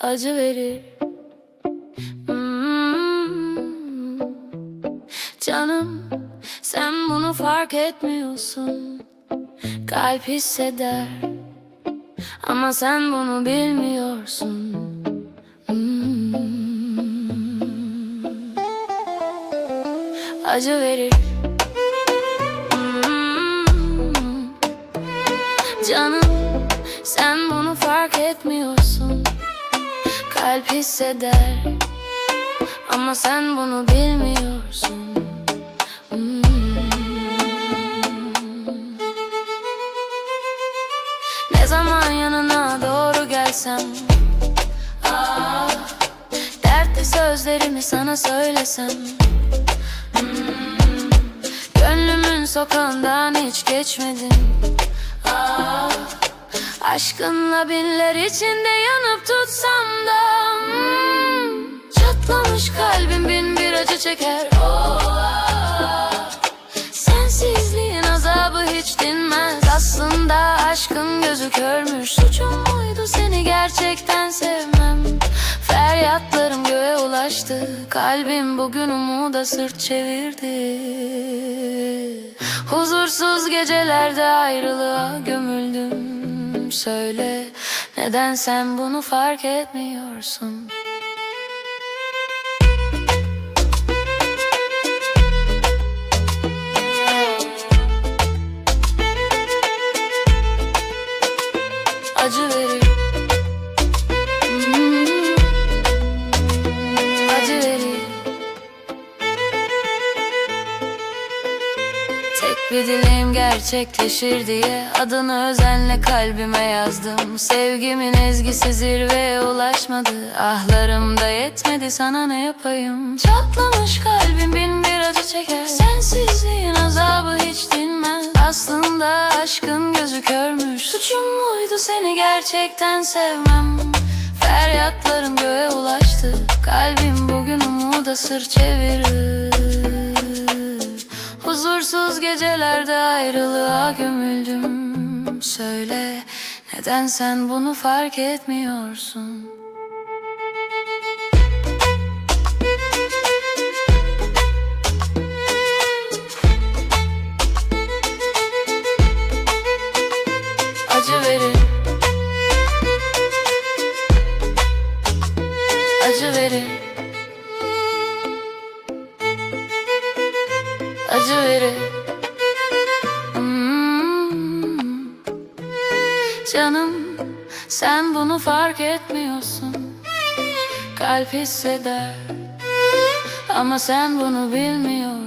acı verir Hmm. Canım sen bunu fark etmiyorsun Kalp hisseder Ama sen bunu bilmiyorsun Hmm. Acı verir Hmm. Canım sen bunu fark etmiyorsun Kalp hisseder. Ama sen bunu bilmiyorsun. Hmm. Ne zaman yanına doğru gelsem? Ah, Dertli sözlerimi sana söylesem. Hmm. Gönlümün sokağından hiç geçmedin ah, Aşkınla binler içinde yanıp tutsam acı çeker. Oh. Sensizliğin azabı hiç dinmez. Aslında aşkın gözü körmüş. Suçum muydu seni gerçekten sevmem. Feryatlarım göğe ulaştı. Kalbim bugün umuda sırt çevirdi. Huzursuz gecelerde ayrılığa gömüldüm. Söyle neden sen bunu fark etmiyorsun Hmm. Acı verir. Tek bir dileğim gerçekleşir diye Adını özenle kalbime yazdım. Sevgimin ezgisi zirveye ulaşmadı. Ahlarım da yetmedi sana ne yapayım? Çatlamış kalbim bin bir acı çeker. Sensizliğin azabı hiç dinmez. Aslında Suçum muydu seni gerçekten sevmem? Feryatlarım göğe ulaştı. Kalbim bugün umuda sır çevirir. Huzursuz gecelerde ayrılığa gömüldüm. Söyle neden sen bunu fark etmiyorsun Acı verir Acı verir Acı verir Hmm. Canım sen bunu fark etmiyorsun. Kalp hisseder. Ama sen bunu bilmiyorsun